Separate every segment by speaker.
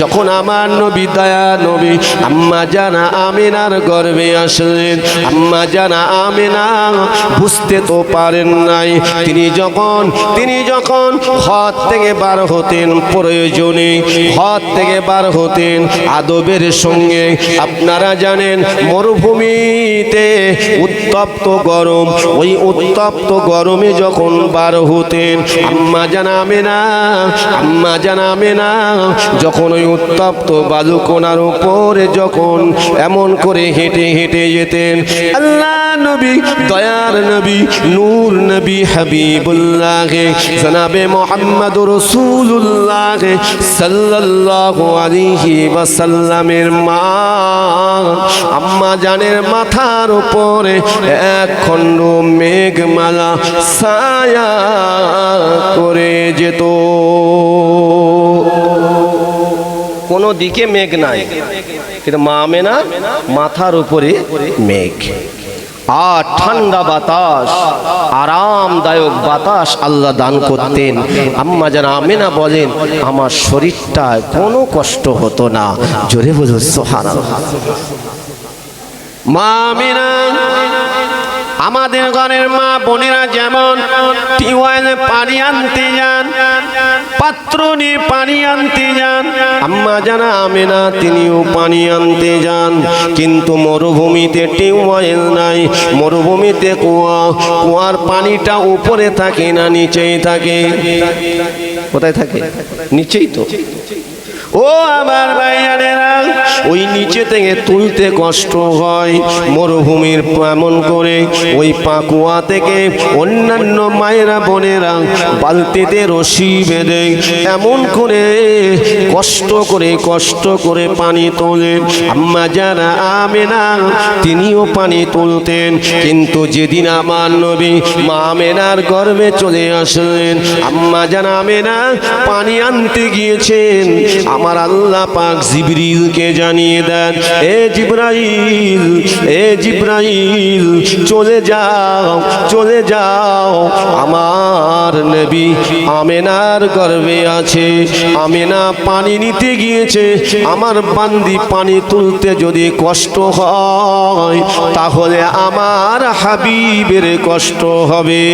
Speaker 1: যখন আমার নবী দয়া নবী, আম্মা জানা আমিনার গর্বে আসলেন। আম্মা জানা আমিনা বুঝতে তো পারেন নাই। তিনি যখন তিনি যখন হদ থেকে বার হতেন প্রয়োজনে, হদ থেকে বার হতেন আদবের সঙ্গে। আপনারা জানেন, মরুভূমিতে উত্তপ্ত গরম, ওই উত্তপ্ত গরমে যখন বার হতেন, আম্মা জানাবে না আম্মা জানাবে না যখন ওই উত্তপ্ত বালুকোনার উপরে যখন এমন করে হেঁটে হেঁটে যেতেন, আল্লাহ নবী, দয়ার নবী, নূর নবী হাবিবুল্লাহ জনাবে মোহাম্মদ রসুল্লাহ সাল্লাল্লাহু আলাইহি ওয়াসাল্লামের মা, আম্মা জানের মাথার উপরে এক খণ্ড মেঘমালা ছায়া করে যেত। কোনো দিকে মেঘ নাই। কিন্তু মা মেনা মাথার উপরে মেঘ। আর ঠান্ডা বাতাস, আরামদায়ক বাতাস আল্লাহ দান করতেন। আম্মা যেন আমেনা বলেন, আমার শরীরটায় কোনো কষ্ট হতো না। জোরে বুঝো সোহান মা আমেনা আমাদের ঘরের মা বোনেরা যেমন টিউবওয়েলে পানি আনতে যান পাত্র নিয়ে পানি আনতে যান, আম্মা জানা আমি না তিনিও পানি আনতে যান, কিন্তু মরুভূমিতে টিউবওয়েল নাই, মরুভূমিতে কুয়া, কুয়ার পানিটা উপরে থাকে না, নিচেই থাকে। কোথায় থাকে? নিচেই তো? ও আমার ভাইয়ানেরা ওই নিচে থেকে তুলতে কষ্ট হয়। মরুভূমির এমন করে ওই পাকুয়া থেকে অন্যান্য মায়েরা বোনেরা বালতিতে রশি বেঁধে এমন করে কষ্ট করে কষ্ট করে পানি তোলেন আম্মা যারা আমে না তিনিও পানি তুলতেন। কিন্তু যেদিন আমার নবী মা আমেনার গর্বে চলে আসলেন, আম্মা জানা আমেনা পানি আনতে গিয়েছেন। আমার আল্লাহ পাক জিবরিলকে জানিয়ে দেন, এ জিব্রাইল এ জিব্রাইল, চলে যাও চলে যাও। আমার নবী আমেনার গর্বে আছে, আমেনা পানি নিতে গিয়েছে। আমার বান্দি পানি তুলতে যদি কষ্ট হয়, তাহলে আমার হাবিবের কষ্ট হবে।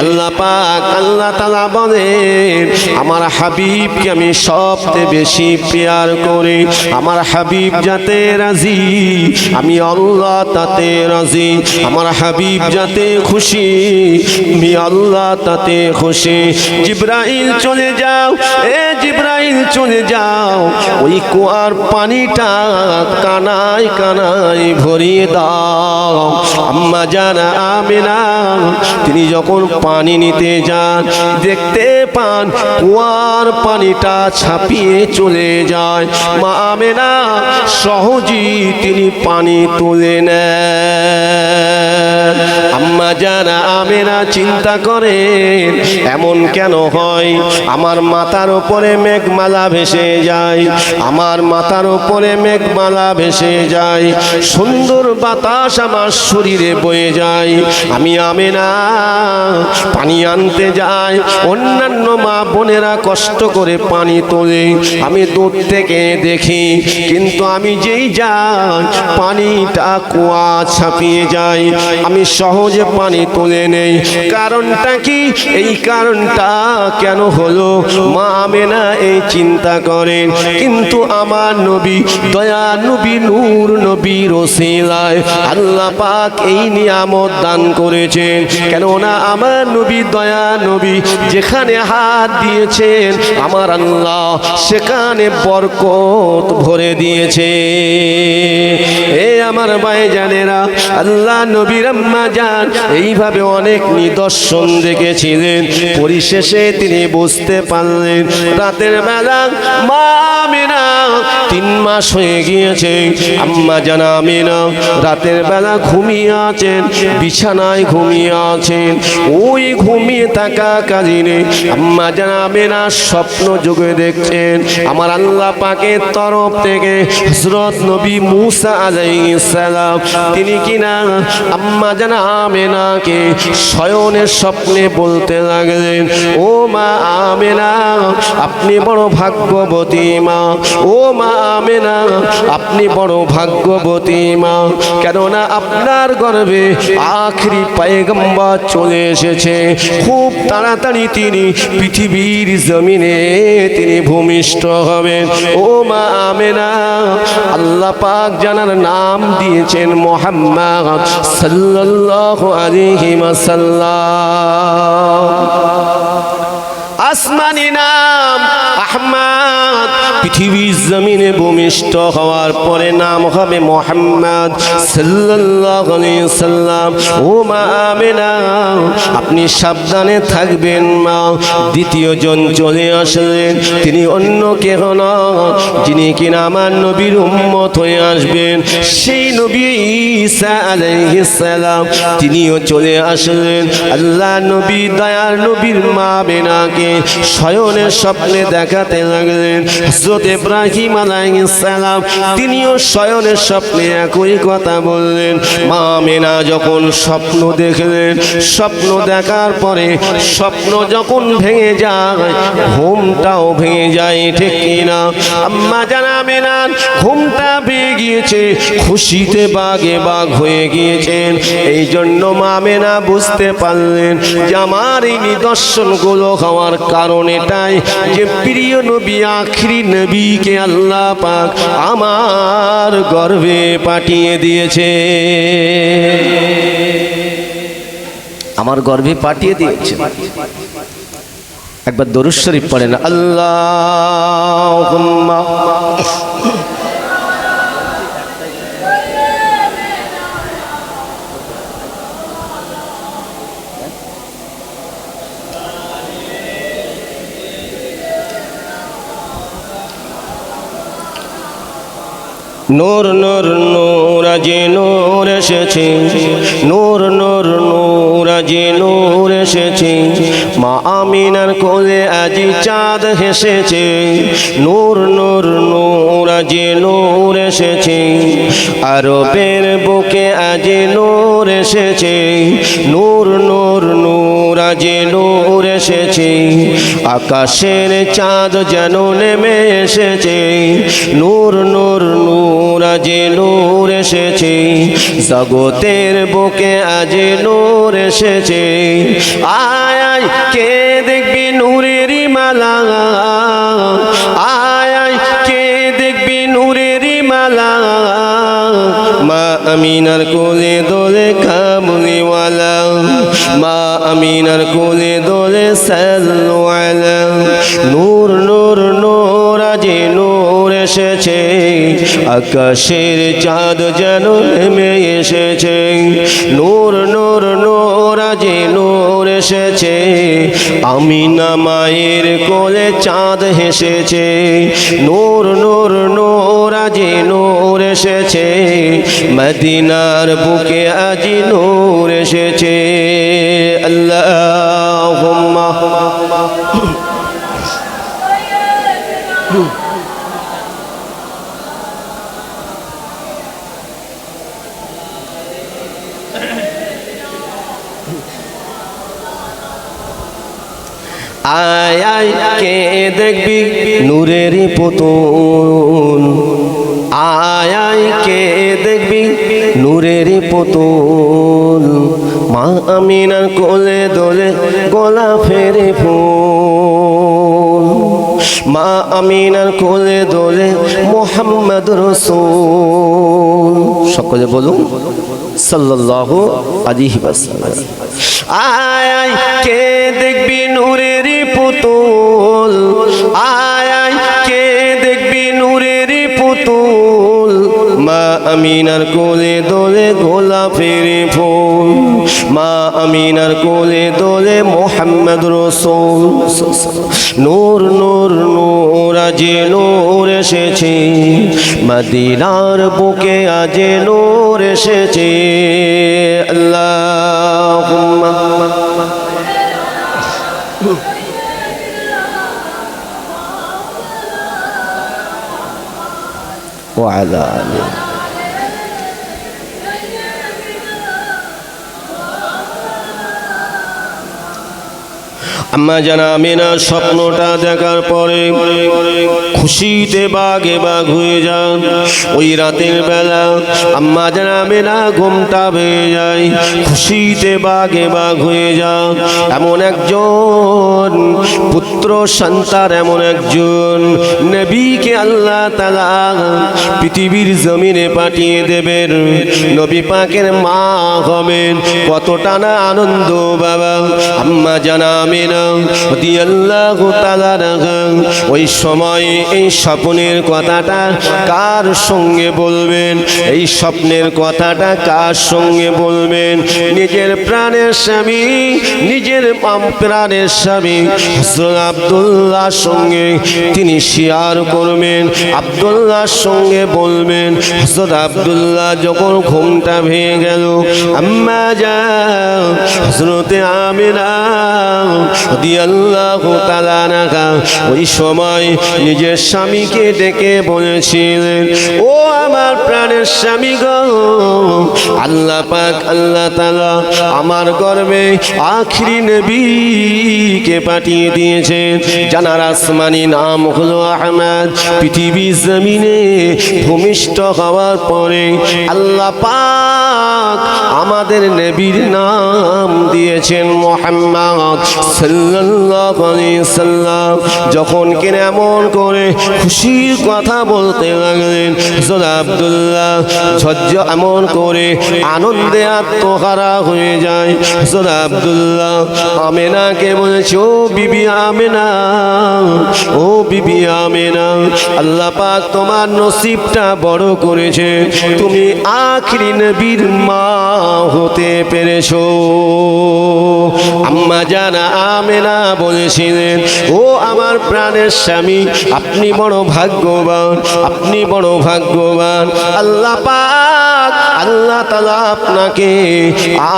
Speaker 1: আল্লাহ পাক আল্লাহ তালা বলেন আমার হাবিবকে আমি সবচেয়ে বেশি পেয়ার করি। আমার হাবিব যাতে রাজি, আমি আল্লাহ তাতে রাজি। আমার হাবিব যাতে খুশি, আমি আল্লাহ তাতে খুশি। জিব্রাইল চলে যাও, এ জিব্রাইল চলে যাও। ওই কুয়ার পানিটা কানায় কানায় ভরিয়ে দাও। আম্মা জানা আমেনা, তিনি যখন পানি নিতে যান, দেখতে পান কুয়ার পানিটা ছাপিয়ে চলে যায়। মা আমেনা সহজেই তিনি পানি তুলে নেন। আম্মা জানা আমেনা চিন্তা করেন, এমন কেন হয়? আমার মাথার উপরে মেঘমালা ভেসে যায়। আমার মাথার উপরে মেঘমালা ভেসে যায়। সুন্দর বাতাস আমার শরীরে বয়ে যায়। আমি আমেনা পানি আনতে যাই। অন্যান্য মা বোনেরা কষ্ট করে পানি তোলে। আমি দূর থেকে দেখি, কিন্তু আমি যেই যাই, পানিটা কুয়া ছাপিয়ে যায়। আমি সহজে পানি তুলে নেই। কারণটা কি? এই কারণটা কেন হলো? মা আমেনা এই চিন্তা করেন। কিন্তু আমার নবী দয়া নবী, নূর নবী, রসিলায় আল্লাহ পাক এই নিয়ামত দান করেছেন। কেননা আমার নবী দয়া নবী যেখানে হাত দিয়েছেন আমার আল্লাহ সেখানে বরকত ভরে দিয়েছে। এ আমার ভাই জানেরা আল্লাহ নবীর আম্মা যান এইভাবে অনেক নিদর্শন দেখেছিলেন। পরিশেষে তিনি বুঝতে পারলেন, রাতের বেলা মা তিন মাস হয়ে গিয়েছে। আম্মা জানা আমিনা রাতের বেলা ঘুমিয়ে আছেন, বিছানায় ঘুমিয়ে আছেন। ওই ঘুমিয়ে থাকা কাজিনে আম্মা জানা আমিনা স্বপ্ন যুগে দেখছেন। আমার আল্লাহ পাকে পাকের তরফ থেকে হজরত নবী মুসা আলাইহিস সালাম, তিনি কিনা আম্মা জানা আমেনাকে শয়নের স্বপ্নে বলতে লাগলেন, ও মা আমেনা, আপনি বড় ভাগ্যবতী মা। ও মা আমেনা, আপনি বড় ভাগ্যবতী মা। কেননা আপনার গর্ভে আখরি পায়গম্বর চলে এসেছে। খুব তাড়াতাড়ি তিনি পৃথিবীর জমিনে তিনি ভূমিষ্ঠ হবেন। ও মা আমেনা, আল্লাহ পাক জানার নাম দিয়েছেন মোহাম্মদ সাল্লাল্লাহু আলাইহি ওয়াসাল্লাম। আসমানি নাম আহমদ পৃথিবীর জমিনে ভূমিষ্ঠ হওয়ার পরে নাম হবে মোহাম্মদ সাল্লাম ও মা আপনি সাবধানে থাকবেন মা। দ্বিতীয় জন চলে আসলেন। তিনি অন্য কেহ না, যিনি কিনা আমার নবীর উম্মত হয়ে আসবেন। সেই নবী ঈসা আলাইহিস সালাম, তিনিও চলে আসলেন। আল্লাহ নবী, দয়ার নবীর মা বেনাকে শয়নের স্বপ্নে দেখাতে লাগলেন। হযরত ইব্রাহিম আলাইহিস সালাম, তিনিও শয়নের স্বপ্নে একই কথা বললেন। মা মেনা যখন স্বপ্ন দেখলেন, স্বপ্ন দেখার পরে স্বপ্ন যখন ভেঙে যায়, ঘুমটাও ভেঙে যায়, ঠিক কিনা? আম্মা জানা মেনার ঘুমটা ভেঙে গিয়েছে, খুশিতে বাগে বাঘ হয়ে গিয়েছেন। এই জন্য মা মেনা বুঝতে পারলেন যে আমার এই নিদর্শনগুলো হওয়ার কারণ এটাই যে প্রিয় নবী আখরি নবীকে আল্লাহ পাক আমার গর্ভে পাঠিয়ে দিয়েছে। আমার গর্ভে পাঠিয়ে দিয়েছে। একবার দরুদ শরীফ পড়েন আল্লাহ নূর নূর নূর, আজি নূর এসেছে। নূর নূর নূর, আজি নূর এসেছে। মা আমিনার কোলে আজি চাঁদ হেসেছে। নূর নূর নূর, আজি নূর এসেছে। আরবের বুকে আজি নূর এসেছে। নূর নূর নূর নূর এসেছে। আকাশের চাঁদ যেন নেমে এসেছে। নূর নূর নূর আজি নূর এসেছে। জগতের বুকে আজি নূর এসেছে। আয় আয়, কে দেখবি নূরেরই মালা? আয় আয়, কে দেখবি নূরেরই মালা? মা আমিনার কোলে দোলে আমিনার কোলে দোলে সালওয়ালা নূর নূর নূর, আজি নূর এসেছে। আকাশের চাঁদ যেন নেমে এসেছে। নূর নূর নূর, আজি নূর এসেছে। আমিনা মায়ের কোলে চাঁদ হেসেছে। নূর নূর নূর, আজি নূর এসেছে। মদিনার বুকে আজি নূর এসেছে। আল্লাহ আয় আয় কে দেখবি নূরেরই পুতুল? আয় আয় কে দেখবি নূরেরই পুতুল? মা আমিনার কোলে দোলে গোলা ফেরে ফুল। মা আমিনার কোলে দোলে মোহাম্মদ রসুল। সকলে বলুন আলাইহি ওয়াসাল্লাম। আয় আয়, কে দেখবি নূরের পুতুল? আয় আয়, কে দেখবি নূরের পুতুল? মা আমিনার কোলে দোলে গোলাপের ফুল। মা আমিনার কোলে দোলে মোহাম্মদ রসুল নূর নূর নূর আজে নূর এসেছে মদিনার বুকে আজে নূর এসেছে আল্লাহ وعلى آله আম্মা জানা আমিনা স্বপ্নটা দেখার পরে খুশিতে বাগে বাঘ হয়ে যান ওই রাতের বেলা আম্মা জানা আমিনা ঘুমটা পেয়ে যায়, খুশিতে বাগে বাঘ হয়ে যান এমন একজন পুত্র সন্তান, এমন একজন নবীকে আল্লাহ তালা পৃথিবীর জমিনে পাঠিয়ে দেবেন। নবী পাকের মা হবেন। কতটা না আনন্দ বাবা। আম্মা জানা রাহা ওই সময়ে এই স্বপ্নের কথাটা কার সঙ্গে বলবেন? এই স্বপ্নের কথাটা কার সঙ্গে বলবেন? নিজের প্রাণের স্বামী, নিজের প্রাণের স্বামী আব্দুল্লাহর সঙ্গে তিনি শেয়ার করবেন। আব্দুল্লাহর সঙ্গে বলবেন হযরত আব্দুল্লাহ যখন ঘুমটা ভেঙে গেল, আম্মা যা হযরতে আমিনা ওই সময় নিজের স্বামীকে ডেকে বলেছিলেন, ও আমার প্রাণের স্বামী গো, আল্লাহ পাক, আল্লাহ তাআলা আমার গর্বে আখরি নবীকে পাঠিয়ে দিয়েছেন। জানার আসমানি নাম হলো আহমদ। পৃথিবী জমিনে ভূমিষ্ঠ হওয়ার পরে আল্লাহ পাক আমাদের নবীর নাম দিয়েছেন মোহাম্মদ সাল্লাল্লাহু আলাইহি সাল্লাম যখন কিনা এমন করে খুশির কথা বলতে লাগলেন আব্দুল্লাহ ঝজ্জ এমন করে আনন্দে আত্মহারা হয়ে যায়। হযরত আব্দুল্লাহ, আমেনাকে বলেছে, ও বিবি আমেনা, ও বিবি আমেনা, আল্লাহ পাক তোমার নসিবটা বড় করেছে। তুমি আখরি নবীর মা হতে পেরেছ। আম্মা জানা আমেনা বলেছিলেন, ও আমার প্রাণের স্বামী, আপনি বড় ভাগ্যবান, আপনি বড় ভাগ্যবান। আল্লাহ পাক, আল্লাহ তালা আপনাকে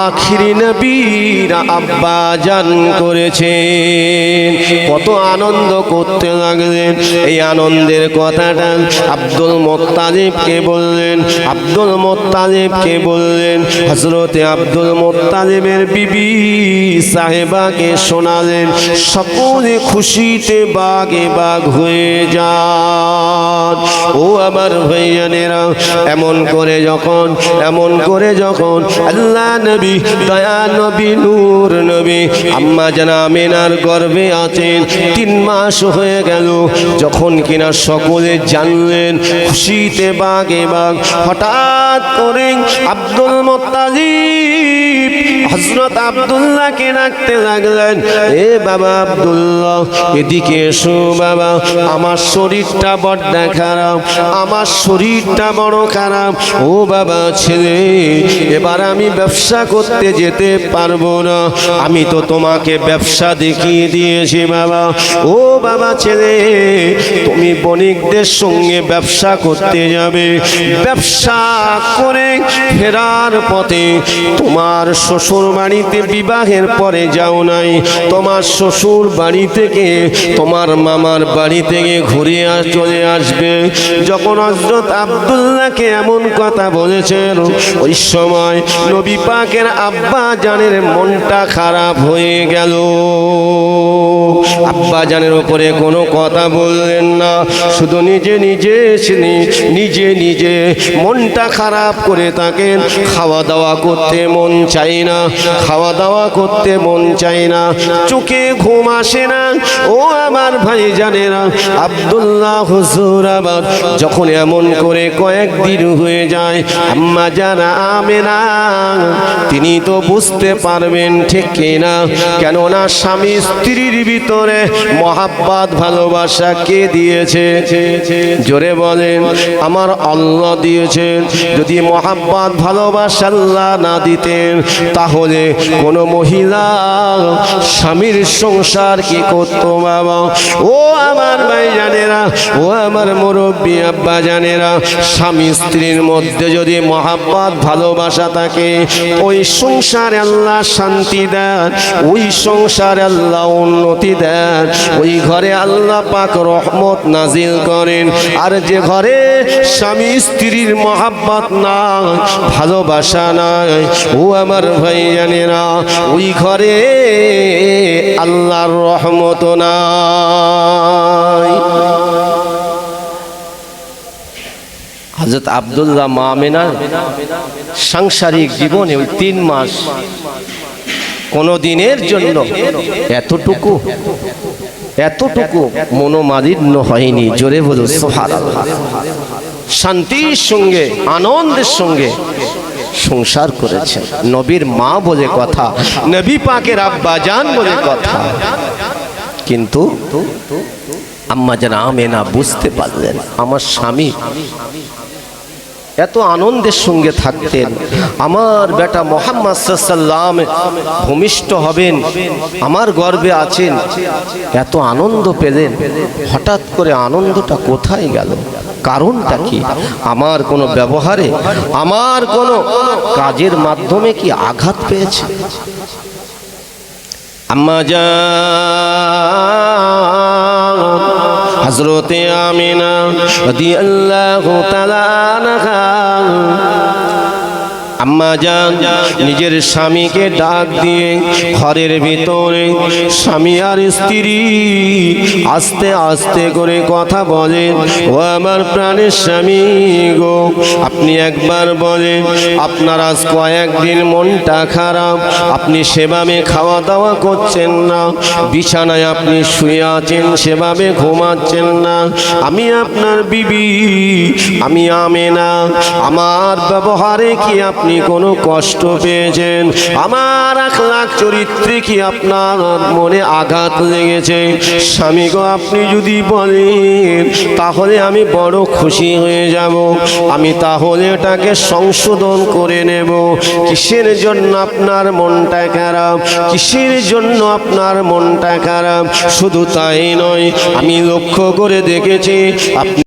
Speaker 1: আখিরি নবীর আব্বা জান করেছেন। কত আনন্দ করতে লাগলেন। এই আনন্দের কথাটা আব্দুল মোত্তালিবকে বললেন, আব্দুল মোত্তালিবকে বললেন হজরতে আব্দুল মোত্তালিবের বিবি সাহেবাকে শোনালেন সকলে খুশিতে বাগে বাগ হয়ে যান। ও আমার ভাইয়ানেরা, এমন করে যখন, এমন করে যখন আল্লাহ নবী, দয়া নবী, নূর নবী, আম্মা জানা আমিনার গর্বে আছেন, তিন মাস হয়ে গেল, যখন কিনা সকলে জানলেন, খুশিতে বাগে বাগ, হঠাৎ করে আব্দুল মোত্তালিব হজরত আব্দুল্লাহকে ডাকতে লাগলেন এ বাবা আব্দুল্লাহ, এদিকে এসো বাবা। আমার শরীরটা বড্ড খারাপ, আমার শরীরটা বড় খারাপ। ও বাবা ছেলে, এবার আমি ব্যবসা করতে যেতে পারব না। আমি তো তোমাকে ব্যবসা দেখিয়ে দিয়েছি বাবা। ও বাবা ছেলে, তুমি বণিকদের সঙ্গে ব্যবসা করতে যাবে। ব্যবসা করে ফেরার পথে তোমার শ্বশুর বাড়িতে বিবাহের পরে যাও নাই। তোমার শ্বশুর বাড়ি থেকে, তোমার মামার বাড়ি থেকে ঘুরে চলে আসবে। যখন হজরত আবদুল্লাহকে এমন কথা বলেছেন, ওই সময় নবী পাকের আব্বা জানের মনটা খারাপ হয়ে গেল। আব্বা জানের উপরে কোনো কথা বললেন না, শুধু নিজে নিজে নিজে নিজে মনটা খারাপ করে থাকেন। খাওয়া দাওয়া করতে মন চাই না, খাওয়া দাওয়া করতে মন চাই না। চোখে ঘুম আসে না। ও আমার ভাই জানে না আবদুল্লাহ হুজুর আবার যখন এমন করে কয়েকদিন হয়ে যায়, আম্মা জানা আমে না তিনি তো বুঝতে পারবেন ঠিক কিনা। কেননা স্বামী স্ত্রীর ভিতরে মহাব্বাত, ভালোবাসা কে দিয়েছে? জোরে বলেন, আমার আল্লাহ দিয়েছেন যদি মহাব্বাত, ভালোবাসা আল্লাহ না দিতেন, তাহলে কোনো মহিলা স্বামীর সংসার কি করতো বাবা? ও আমার ভাই জানেরা, ও আমার মুরব্বী আব্বা জানেরা, স্বামী স্ত্রীর মধ্যে যদি মহাব্বত, ভালোবাসা থাকে, ওই সংসারে আল্লাহ শান্তি দেন, ওই সংসারে আল্লাহ উন্নতি দেন, ওই ঘরে আল্লাহ পাক রহমত নাজিল করেন। আর যে ঘরে স্বামী স্ত্রীর মহাব্বত না ভালোবাসা নাই, ও আমার ভাই জানেরা, ওই ঘরে আল্লাহর রহমত নাই হজরত আবদুল্লাহ মামেনার সাংসারিক জীবনে ওই তিন মাস কোনো দিনের জন্য এতটুকু এতটুকু মনোমালিন্য হয়নি জোরে বলো। শান্তির সঙ্গে, আনন্দের সঙ্গে সংসার করেছেন নবীর মা বলে কথা, নবী পাকের আব্বাজান বলে কথা। কিন্তু আম্মা যেন আমেনা বুঝতে পারলেন, আমার স্বামী এত আনন্দের সঙ্গে থাকতেন, আমার বেটা মোহাম্মদ ভূমিষ্ঠ হবেন, আমার গর্বে আছেন, এত আনন্দ পেলেন, হঠাৎ করে আনন্দটা কোথায় গেল? কারণটা কি? আমার কোনো ব্যবহারে, আমার কোনো কাজের মাধ্যমে কি আঘাত পেয়েছে? হজরতে আমিনা আল্লাহ তাআলা আনহা আম্মা যান নিজের স্বামীকে ডাক দিয়ে ঘরের ভিতরে স্বামী আর স্ত্রী আস্তে আস্তে করে কথা বলেন, ও আমার প্রাণের স্বামী গো। আপনি একবার বলেন, আপনার আজ কয়েকদিন মনটা খারাপ, আপনি সেভাবে খাওয়া দাওয়া করছেন না, বিছানায় আপনি শুয়ে আছেন, সেভাবে ঘুমাচ্ছেন না। আমি আপনার বিবি, আমি আমে না আমার ব্যবহারে কি আপনি কোনো কষ্ট পেয়েছেন? আমার আখলাখ চরিত্রে কি আপনার মনে আঘাত লেগেছে? স্বামী গো, আপনি যদি বলেন, তাহলে আমি বড় খুশি হয়ে যাব। আমি তাহলে এটাকে সংশোধন করে নেব। কিসের জন্য আপনার মনটা খারাপ? কিসের জন্য আপনার মনটা খারাপ? শুধু তাই নয়, আমি লক্ষ্য করে দেখেছি, আপনি